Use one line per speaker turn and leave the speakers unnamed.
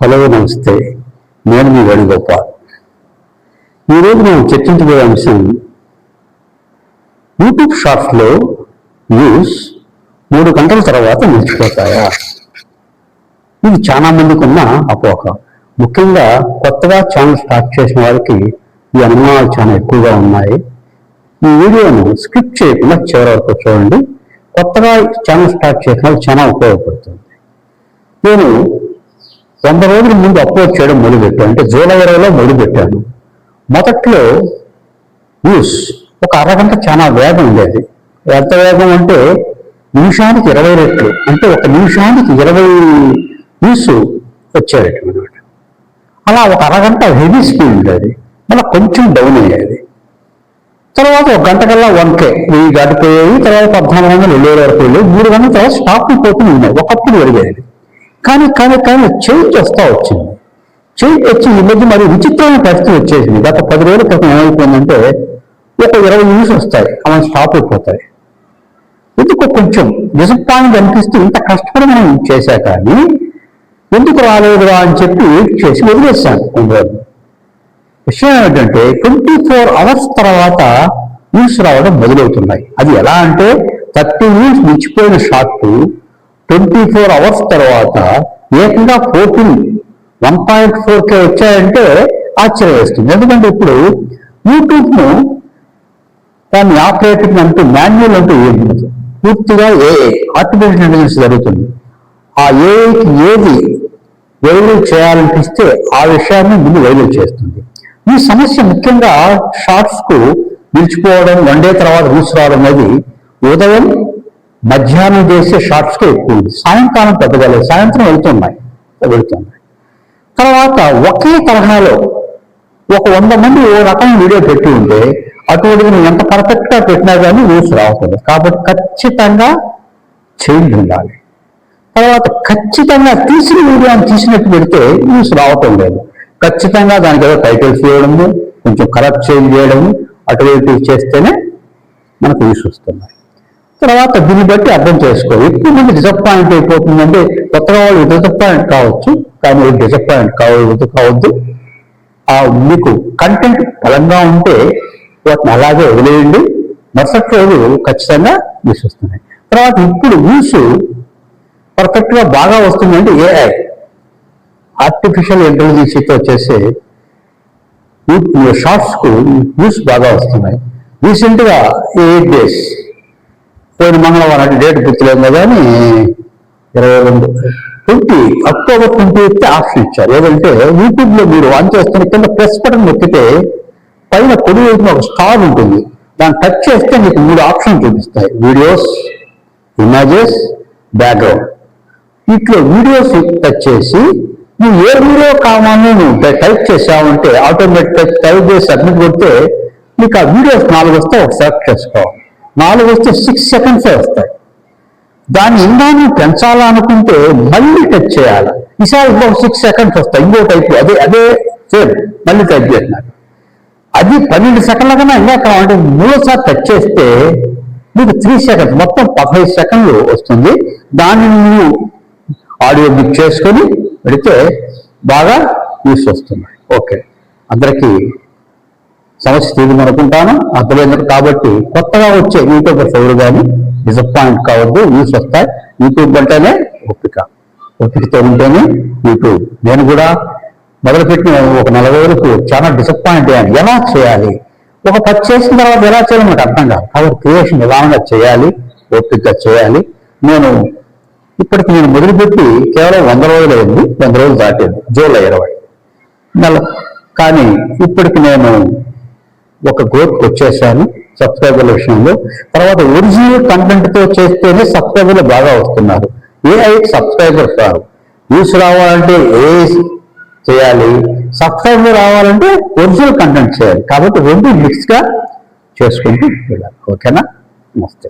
Hello నమస్తే. నేను మీ వేణుగోపాల్. ఈరోజు మనం చర్చించబోయే అంశం యూట్యూబ్ షార్ట్స్లో వ్యూస్ మూడు గంటల తర్వాత నిలిచిపోతాయా? ఇది చాలా మందికి ఉన్న అపోహ. ముఖ్యంగా కొత్తగా ఛానల్ స్టార్ట్ చేసిన వారికి ఈ అనుమానాలు చాలా ఎక్కువగా ఉన్నాయి. ఈ వీడియోను స్కిప్ చేయకుండా చివరి వరకు చూడండి. కొత్తగా ఛానల్ స్టార్ట్ చేసిన చాలా ఉపయోగపడుతుంది. నేను వంద రోజుల ముందు అప్లోడ్ చేయడం మొదలుపెట్టాను అంటే జూలై ఇరవైలో మొదలుపెట్టాను మొదట్లో న్యూస్ ఒక అరగంట చాలా వేగం ఉండేది. ఎంత వేగం అంటే నిమిషానికి ఇరవై రెట్లు. అంటే ఒక నిమిషానికి ఇరవై న్యూస్ వచ్చేటట్టు అనమాట అలా ఒక అరగంట హెవీ స్పీడ్ ఉండేది. మళ్ళీ కొంచెం డౌన్ అయ్యేది. తర్వాత ఒక గంట కల్లా వంకే కే. వెయ్యి తర్వాత పద్నాలుగు వందలు రెండు వేల వరకు వెళ్ళి మూడు గంటల తర్వాత స్టాక్ పోతూ ఉన్నాయి. ఒకప్పుడు పెరిగేది. కానీ కానీ కానీ చేంజ్ వస్తా వచ్చింది. చేంజ్ వచ్చి ఈ మధ్య మరి విచిత్రమైన పరిస్థితి వచ్చేసింది. గత పది రోజుల క్రితం ఏమైపోయిందంటే ఒక ఇరవై న్యూస్ వస్తాయి. అవి స్టాప్ అయిపోతాయి. ఎందుకు కొంచెం డిసప్పాయింట్ అనిపిస్తూ ఇంత కష్టపడి మనం చేశా కానీ ఎందుకు రాలేదురా అని చెప్పి వెయిట్ చేసి వదిలేశాను కొన్ని రోజులు. విషయం ఏమిటంటే ట్వంటీ ఫోర్ అవర్స్ తర్వాత న్యూస్ రావడం మొదలవుతున్నాయి. అది ఎలా అంటే థర్టీ న్యూస్ మించిపోయిన షాట్లు ట్వంటీ ఫోర్ అవర్స్ తర్వాత ఏకంగా fourteen one point four K వచ్చాయంటే ఆశ్చర్య వేస్తుంది. ఎందుకంటే ఇప్పుడు యూట్యూబ్ను దాన్ని ఆపరేటింగ్ అంటూ మాన్యువల్ అంటూ ఏది పూర్తిగా ఏఐ ఆర్టిఫిషియల్ ఇంటెలిజెన్స్ జరుగుతుంది. ఆ ఏఐకి ఏది వైలు చేయాలనిపిస్తే ఆ విషయాన్ని ముందు వైలు చేస్తుంది. ఈ సమస్య ముఖ్యంగా షార్ట్స్కు నిలిచిపోవడం వన్ డే తర్వాత రూల్స్ రావడం అనేది ఉదయం మధ్యాహ్నం చేసే షార్ట్స్కే ఎక్కువ ఉంది. సాయంకాలం పెద్దగా సాయంత్రం వెళ్తున్నాయి. వెళ్తున్నాయి. తర్వాత ఒకే తరహాలో ఒక వంద మంది ఓ రకమైన వీడియో పెట్టి ఉంటే అటువంటిది నువ్వు ఎంత పర్ఫెక్ట్గా పెట్టినా కానీ న్యూస్ రావట్లేదు. కాబట్టి ఖచ్చితంగా చేంజ్ ఉండాలి. తర్వాత ఖచ్చితంగా తీసిన వీడియోని తీసినట్టు పెడితే న్యూస్ రావటం లేదు. ఖచ్చితంగా దానికి ఏదో టైటిల్స్ వేయడము కొంచెం కరెక్ట్ చేంజ్ చేయడము అటువంటివి చేస్తేనే మనకు వ్యూస్ వస్తున్నాయి. తర్వాత దీన్ని బట్టి అర్థం చేసుకో ఎక్కువ మంది డిసప్పాయింట్ అయిపోతుందంటే కొత్తగా వాళ్ళు డిసప్పాయింట్ కావచ్చు కానీ డిసప్పాయింట్ కావద్దు కావద్దు. ఆ మీకు కంటెంట్ బలంగా ఉంటే వాటిని అలాగే వదిలేయండి. మరుసటి రోజు ఖచ్చితంగా న్యూస్ వస్తున్నాయి. తర్వాత ఇప్పుడు న్యూస్ పర్ఫెక్ట్గా బాగా వస్తుందంటే ఏఐ ఆర్టిఫిషియల్ ఇంటెలిజెన్స్తో చేసే షార్ట్స్కు న్యూస్ బాగా వస్తున్నాయి. రీసెంట్గా ఎయిట్ డేస్ పోయిన మంగళవారం అంటే డేట్ గుర్తులేదు కదా అని ఇరవై రెండు. Twenty October twenty eighth option ఇచ్చారు. ఏదంటే యూట్యూబ్లో మీరు ఆన్ చేస్తున్న కింద ప్రెస్ బటన్ నొక్కితే పైన కుడి వైపున ఒక స్టార్ ఉంటుంది. దాన్ని టచ్ చేస్తే మీకు మూడు ఆప్షన్ చూపిస్తాయి. Videos images background. వీటిలో వీడియోస్ టచ్ చేసి నువ్వు ఏ వీడియో కావాలో నువ్వు టైప్ చేసావంటే ఆటోమేటిక్ టైప్ చేసి సబ్మిట్ కొడితే మీకు ఆ వీడియోస్ నాలుగు వస్తే ఒక సెలెక్ట్ చేసుకోవాలి. నాలుగు వస్తే సిక్స్ సెకండ్సే వస్తాయి. దాన్ని ఇందాను పెంచాలనుకుంటే మళ్ళీ టచ్ చేయాలి. ఈసారి ఇంకొక సిక్స్ సెకండ్స్ వస్తాయి. ఇంకో టైప్ అదే అదే సేమ్ మళ్ళీ టచ్ చేసినారు అది పన్నెండు సెకండ్ల కన్నా ఇంకా కావాలంటే మూడోసారి టచ్ చేస్తే మీకు త్రీ సెకండ్స్ మొత్తం పదహైదు సెకండ్లు వస్తుంది. దాన్ని నువ్వు ఆడియో బుక్ చేసుకొని పెడితే బాగా యూస్ వస్తున్నాయి. ఓకే. అందరికీ సమస్య తీరింది అనుకుంటాను అర్థమైంది కాబట్టి కొత్తగా వచ్చే యూట్యూబర్స్ ఎవరు కానీ డిసప్పాయింట్ కావద్దు న్యూస్ వస్తాయి. యూట్యూబ్ అంటేనే ఓపిక ఒప్పికతో ఉంటేనే యూట్యూబ్. నేను కూడా మొదలుపెట్టిన ఒక నలభై వరకు చాలా డిసప్పాయింట్ అయ్యాను. ఎలా చేయాలి? ఒక పది చేసిన తర్వాత ఎలా చేయాలి నాకు అర్థం కాదు. కాబట్టి క్రియేషన్ నిదానంగా చేయాలి ఓపికగా చేయాలి. నేను ఇప్పటికి నేను మొదలుపెట్టి కేవలం వంద రోజులు అయింది. వంద రోజులు దాటింది. జూలై ఇరవై. నెల కానీ ఇప్పటికి నేను ఒక గ్రోత్ వచ్చేసాను సబ్స్క్రైబర్ల విషయంలో. తర్వాత ఒరిజినల్ కంటెంట్తో చేస్తేనే సబ్స్క్రైబర్లు బాగా వస్తున్నారు. ఏఐ సబ్స్క్రైబర్స్ రావు వ్యూస్ రావాలంటే ఏ చేయాలి. సబ్స్క్రైబర్ రావాలంటే ఒరిజినల్ కంటెంట్ చేయాలి. కాబట్టి రెండు మిక్స్గా చేసుకుంటూ వెళ్ళాలి. ఓకేనా? నమస్తే.